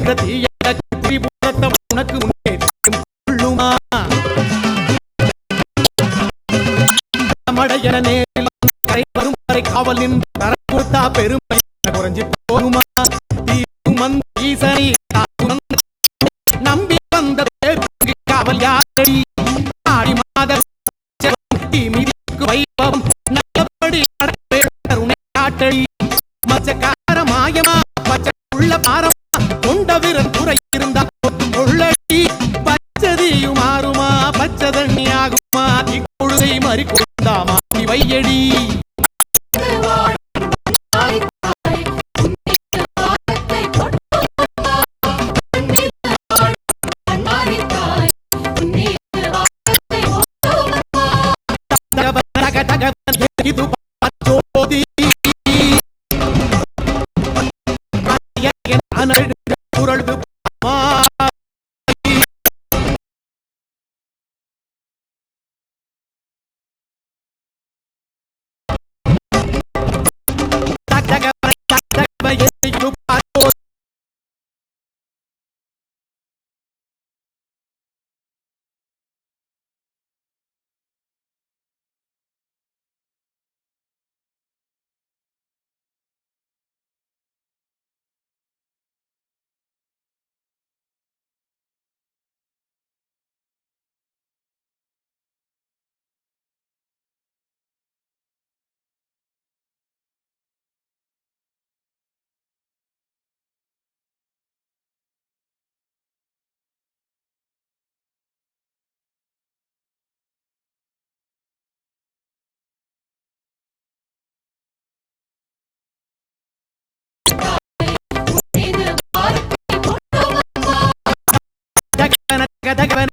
எரிகிற தீயடக்கு உனக்கு முன்னே கொள்ளுமா? மடையன நேரில் கரை வரும் வரை காவல் தர கொடுத்தா பெருமை குறைஞ்சு போகுமா? தீமந்த ஈசனை நம்பி வந்த காவல் யாரடி? ஆடி மாத மிதிக்கு வைபவம். நல்லபடி கருணை காட்டடி. வையடி தகவன தகவன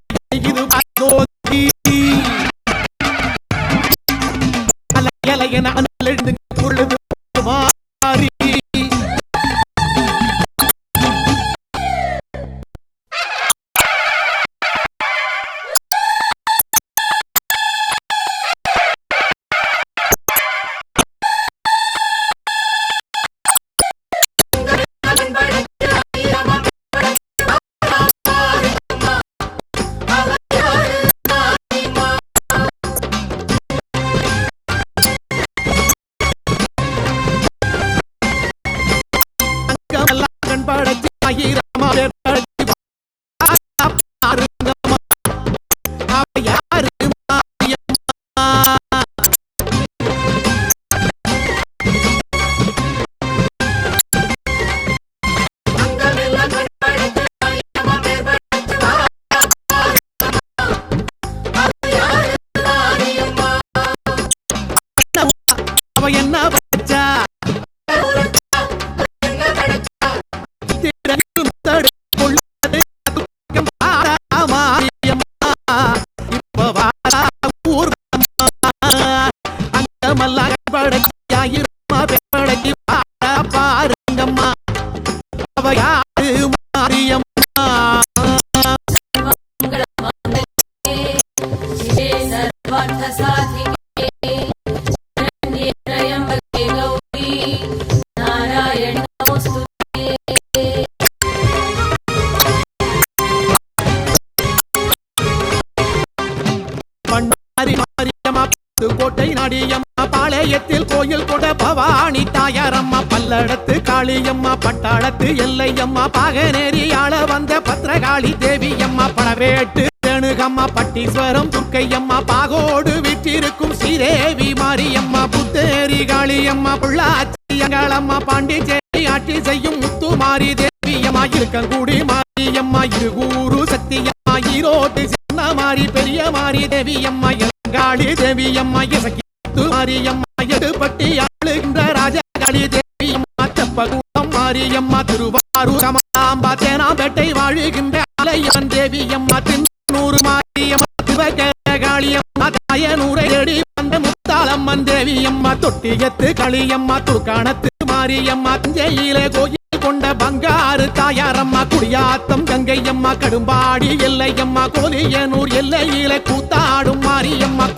கோட்டை நடியம்மா பாளையத்தில் கோயில் கொட பவானி தாயாரம்மா பல்லடத்து காளியம்மா பட்டாளத்து எல்லையம்மா பாகநேரி வந்த பத்திரகாளி தேவியம்மா பழவேட்டு தெனுகம்மா பட்டீஸ்வரம் துர்க்கையம்மா பாகோடு விற்றிருக்கும் ஸ்ரீதேவி மாரியம்மா புத்தேரி காளியம்மா புள்ளாச்சி அங்காளம்மா பாண்டிச்சேரி ஆட்சி செய்யும் முத்துமாரி தேவியம்மா இருக்கங்குடி மாரியம்மா இருகூரு சத்தியம்மா ஈரோட்டு சின்ன மாரி பெரிய மாரி தேவியம்மா காளி தேவி அம்மா இசக்கி மாரியம்மா எடுபட்டி ஆளுகின்ற ராஜகாளி தேவியம்மா தெப்பகுளம் மாரியம்மா திருவாரூர் கமலாம்பா தேனாம்பேட்டை வாழுகின்ற அலையான் தேவி அம்மா தின்னூறு மாரியம்மா சிவகாளியம்மா தாயனூரை தேடி வந்த முத்தாளம்மன் தேவி அம்மா தொட்டியத்து களியம்மா துர்காணத்து மாரியம்மா தஞ்சையிலே கோயில் கொண்ட பங்காறு தாயாரம்மா குடியாத்தம் கங்கையம்மா கடும்பாடி எல்லையம்மா கோலியனூர் எல்லையில கூத்தாடும்மா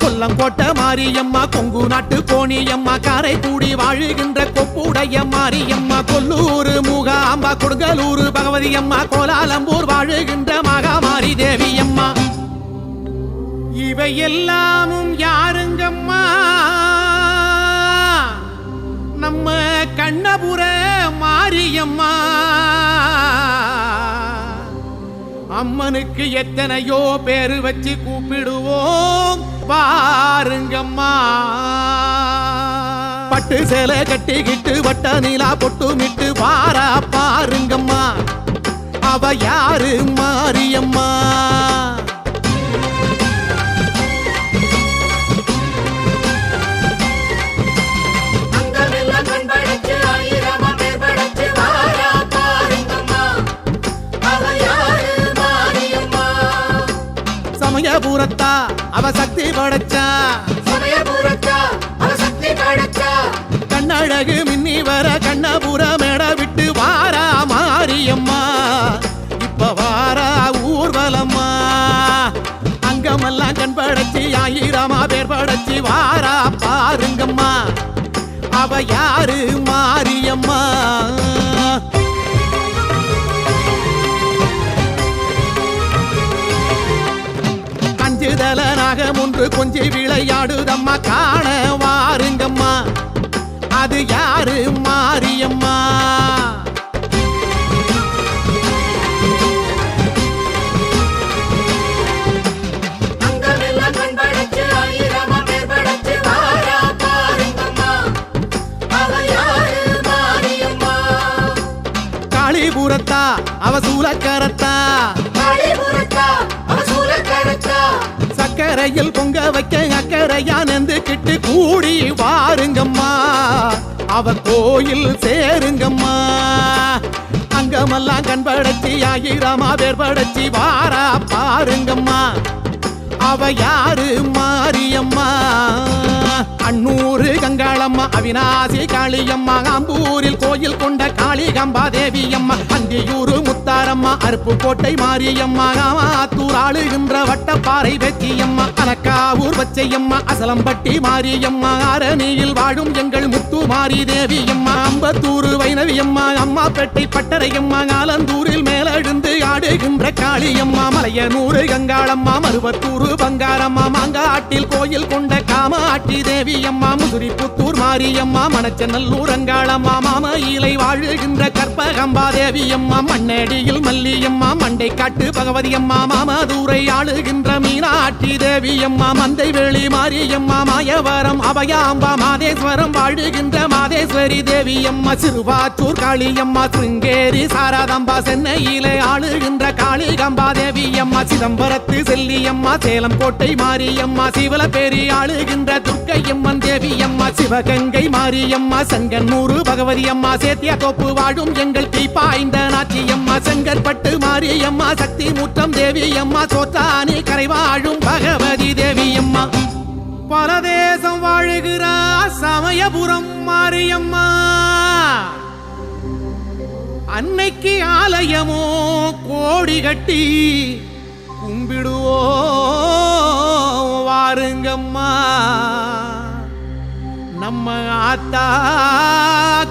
கொல்லங்கோட்ட மாரியம்மா கொங்கு நாட்டு கோணியம்மா காரைக்குடி வாழுகின்ற கொப்புடைய மாரியம்மா கொல்லூர் மூகாம்பா கொடுங்கலூர் பகவதியம்மா கோலாலம்பூர் வாழுகின்ற மகாமாரி தேவியம்மா. இவை எல்லாமும் யாருங்கம்மா? நம்ம கண்ணபுர மாரியம்மா. அம்மனுக்கு எத்தனையோ பேரு வச்சு கூப்பிடுவோம். பாருங்கம்மா. பட்டு சேலை கட்டிக்கிட்டு வட்ட நிலா பொட்டுமிட்டு வாரா பாருங்கம்மா. அவ யாரு மாரியம்மா? அவ சக்தி படைச்சா. கண்ணழகு மின்னி வர கண்ணபுர மேட விட்டு வாரா மாரியம்மா. இப்ப வாரா ஊர்வலம்மா. அங்கமெல்லாம் கண் படைச்சி ஆயிரமா பேர் படைச்சி வாரா பாருங்கம்மா. அவ யாரு மாரியம்மா? ஒன்று கொஞ்சி விளையாடுதம்மா காண வாருங்கம்மா. அது யாரு? மாரியம்மா. காளிபுரத்தா அவ சூலக்கரத்தா கரையில் பொங்க வைக்க அக்கறையா கிட்டு கூடி வாருங்கம்மா. அவ கோயில் சேருங்கம்மா. அங்கமெல்லாம் கண்படச்சி படைச்சி ஆயிரமா வாரா பாருங்கம்மா. அவ யாரு மாரியம்மா? அவினாசி காளியம்மா ஆம்பூரில் கோயில் கொண்ட காளிகம்பா தேவியம்மா அந்தியூரு முத்தாரம்மா அருப்பு கோட்டை மாரியம்மா காமாத்தூர் ஆளுகின்ற வட்டப்பாறை வெற்றியம்மா அனக்காவூர் பச்சையம்மா அசலம்பட்டி மாரியம்மா அரணியில் வாழும் எங்கள் முத்து மாரி தேவியம்மா அம்பத்தூர் வைணவியம்மா அம்மா பெட்டை பட்டறையம்மா ஆலந்தூரில் மேலெழுந்து ஆடுகின்ற காளியம்மா மலையனூறு கங்காளம்மா மருவத்தூர் பங்காரம்மா மாங்காட்டில் கோயில் கொண்ட காமாட்சி தேவியம்மா முதுரிப்புத்தூர் மாரியம்மா மணச்சநல்லூர் அங்காளம்மா இலை வாழுகின்ற கற்பகம்பா தேவியம்மா மண்ணடியில் மல்லியம்மா மண்டை காட்டு பகவதியம்மா மாமதுரை ஆளுகின்ற மீனாட்சி தேவியம்மா மந்தை வெளி மாரியம்மா மாயவரம் அபயாம்பா மாதேஸ்வரம் வாழுகின்ற மாதேஸ்வரி தேவியம்மா சிறுவாச்சூர் காளியம்மா சிருங்கேரி சாரதாம்பா சென்னையிலே ஆளுகின்ற காளிகம்பா தேவியம்மா சிதம்பரத்து செல்லியம்மா சேலம் கோட்டை மாரியம்மா சிவலப்பேரி ஆளுகின்ற துர்க்கையம்மன் தேவியம்மா சிவகங்கை மாரியம்மா செங்கன்னூரு பகவதி அம்மா சேத்தியா தோப்பு வாழும் எங்கள் தீப்பாய்ந்த நாச்சியம்மா செங்கற்பட்டு மாரியம்மா சக்தி மூற்றம் தேவி அம்மா சோத்தானி கரை வாழும் பகவதி தேவியம்மா பரதேசம் வாழுகிறா சமயபுரம் மாரியம்மா அன்னைக்கு ஆலயமோ கோடி கட்டி கும்பிடுவோ வாருங்கம்மா. நம்ம ஆத்தா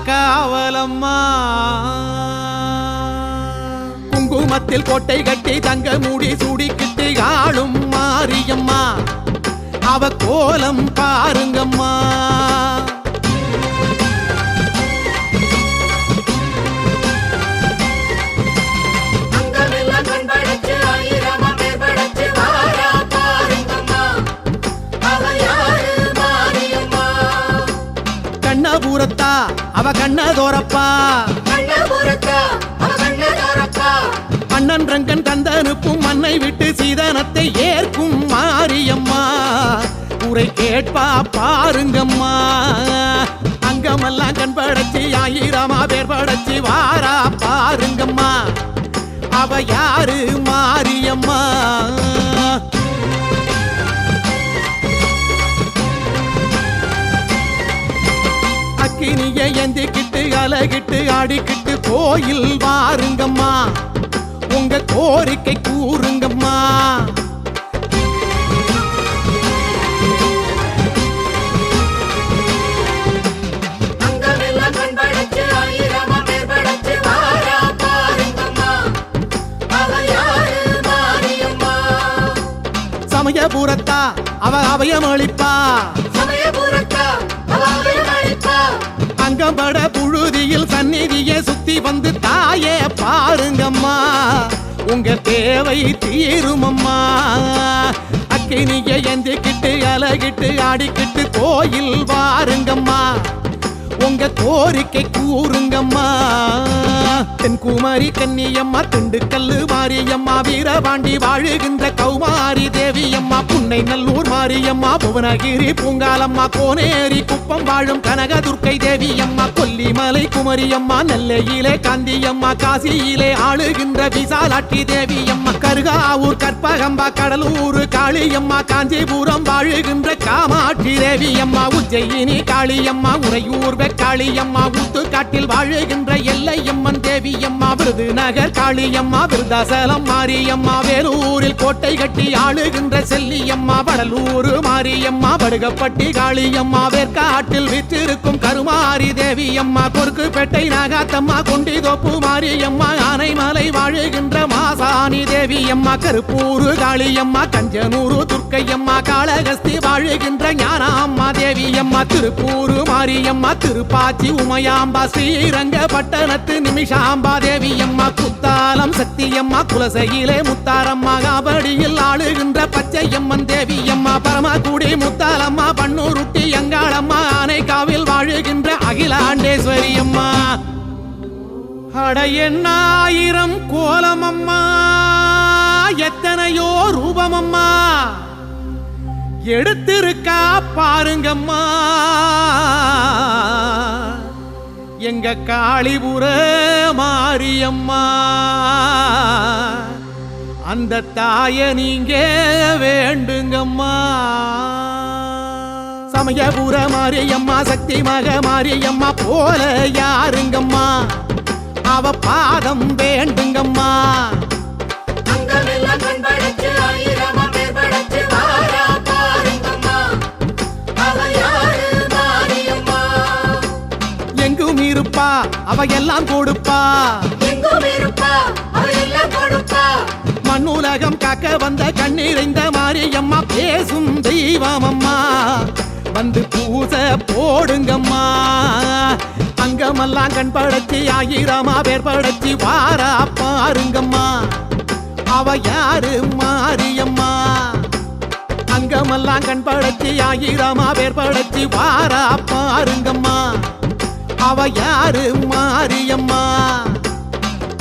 காவலம்மா. குங்குமத்தில் கோட்டை கட்டி தங்க மூடி சூடிக்கிட்டு ஆளும் மாரியம்மா. அவ கோலம் பாருங்கம்மா. கண்ணபுரத்தா அவ அவ கண்ணதாரப்பா அண்ணன் ரங்கன் தந்தனுப்பும் மண்ணை விட்டு சீதனத்தை ஏற்கும் மாரியம்மா. உரை கேட்பா பாருங்கம்மா. அங்கமெல்லாம் கண் படைச்சி ஆயிரமா பேர் படைச்சி வாரா பாருங்கம்மா. அவ யாரு மாரியம்மா? அக்கினிய எந்திக்கிட்டு அலகிட்டு ஆடிக்கிட்டு கோயில் வாருங்கம்மா. உங்க கோரிக்கை கூறுங்கம்மா. அங்கமெல்லாம் கண்படைச்சு ஆயிரமா பேர் பட புழுதியில் சந்நிதியை சுத்தி வந்து தாயே பாருங்கம்மா. உங்க தேவை தீருமம்மா. அக்கினிய எந்திக்கிட்டு அலகிட்டு ஆடிக்கிட்டு கோயில் வாருங்கம்மா. உங்க கோரிக்கை கூறுங்கம்மா. தென்குமாரி கன்னியம்மா திண்டுக்கல்லு மாரியம்மா வீரபாண்டி வாழுகின்ற கௌமாரி தேவியம்மா புன்னை நல்லூர் மாரியம்மா புவனகிரி பூங்காலம்மா கோனேரி குப்பம் வாழும் கனக துர்க்கை தேவியம்மா கொல்லிமலை குமரியம்மா நெல்லையிலே காந்தியம்மா காசியிலே ஆளுகின்ற விசாலாட்சி தேவியம்மா கருகாவூர் கற்பகம்பா கடலூர் காளியம்மா காஞ்சிபுரம் வாழுகின்ற காமாட்சி தேவியம்மா உஜ்ஜயினி காளியம்மா உறையூர் ஊத்து காட்டில் வாழுகின்ற எல்லையம்மன் தேவியம்மா விருதுநகர் காளியம்மா விருதாசலம் மாரியம்மா வேலூரில் கோட்டை கட்டி ஆளுகின்ற செல்லியம்மா வடலூர் மாரியம்மா படுகப்பட்டி காளியம்மா வேற்காட்டில் விற்றிருக்கும் கருமாரி தேவியம்மா கொருக்குப்பேட்டை நாகாத்தம்மா கொண்டிதோப்பு மாரியம்மா ஆனைமலை வாழுகின்ற மாசாணி தேவியம்மா கருப்பூர் காளியம்மா கஞ்சனூரு துர்க்கையம்மா காளகஸ்தி வாழுகின்ற ஞானாம்மா தேவியம்மா திருப்பூர் மாரியம்மா திருப்பாச்சி உமையாம்பா ஸ்ரீரங்க பட்டணத்து காம்பாதேவி அம்மா குத்தாலம் சக்தியம்மா குலசையிலே முத்தாரம்மா காபடியில் ஆளுகின்ற பச்சையம்மன் தேவியம்மா பரமக்குடி முத்தாலம்மா பன்னூருட்டி அங்காளம்மா ஆனைக்காவில் வாழுகின்ற அகிலாண்டேஸ்வரி அம்மா அட எண்ணாயிரம் கோலமம்மா எத்தனையோ ரூபமம்மா எடுத்திருக்கா பாருங்கம்மா. எங்க காளிபுர மாரியம்மா. அந்த தாய நீங்க வேண்டுங்கம்மா. சமயபுர மாரியம்மா சக்தி மக மாரியம்மா போல யாருங்கம்மா? அவ பாதம் வேண்டுங்கம்மா. இருப்பா அவ எல்லாம் கொடுப்பா. மண்ணுலகம் காக்க வந்த கண்ணீரைந்த மாரியம்மா பேசும் தெய்வமம்மா. வந்து பூச போடுங்கம்மா. அங்கமெல்லாம் கண் படைச்சி ஆயிரமா பேர் படைச்சி வாரா பாருங்கம்மா. அவ யாரு மாரியம்மா? அங்கமெல்லாம் கண் படைச்சி ஆயிரமா பேர் படைச்சி வாரா பாருங்கம்மா. அவ யாரு? மாரியம்மா.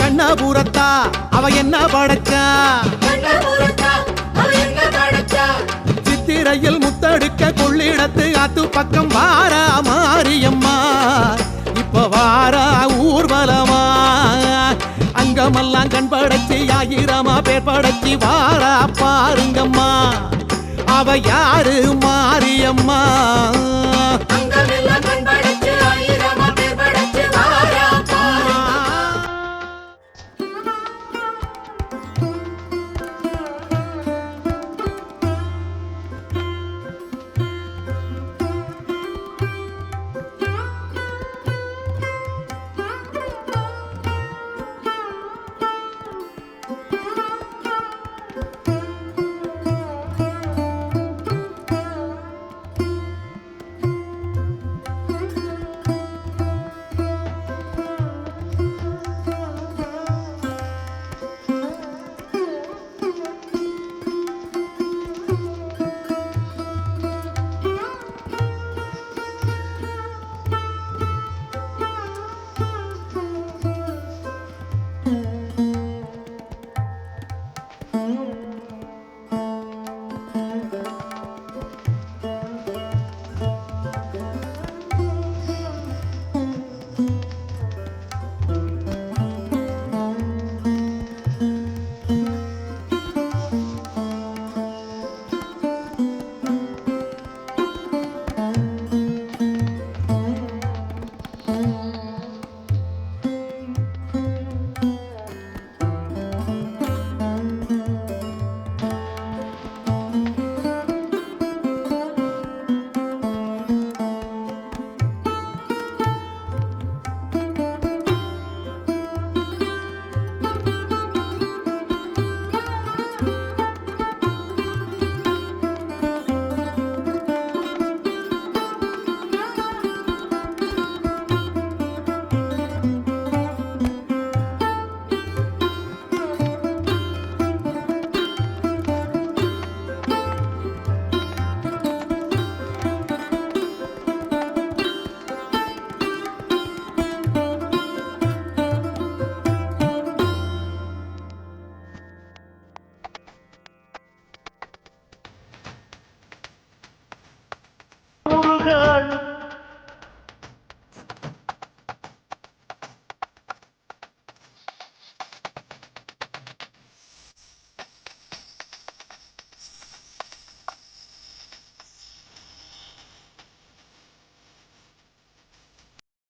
கண்ணபுரத்தா அவ என்ன படைச்சா? சித்திரையில் முத்தடுக்க கொள்ளிடத்து ஆத்து பக்கம் வாரா மாரியம்மா. இப்ப வாரா ஊர்வலமா. அங்கமெல்லாம் கண் படைச்சி ஆயிரமா பேர் படைச்சி வாரா பாருங்கம்மா. அவ யாரு? மாரியம்மா.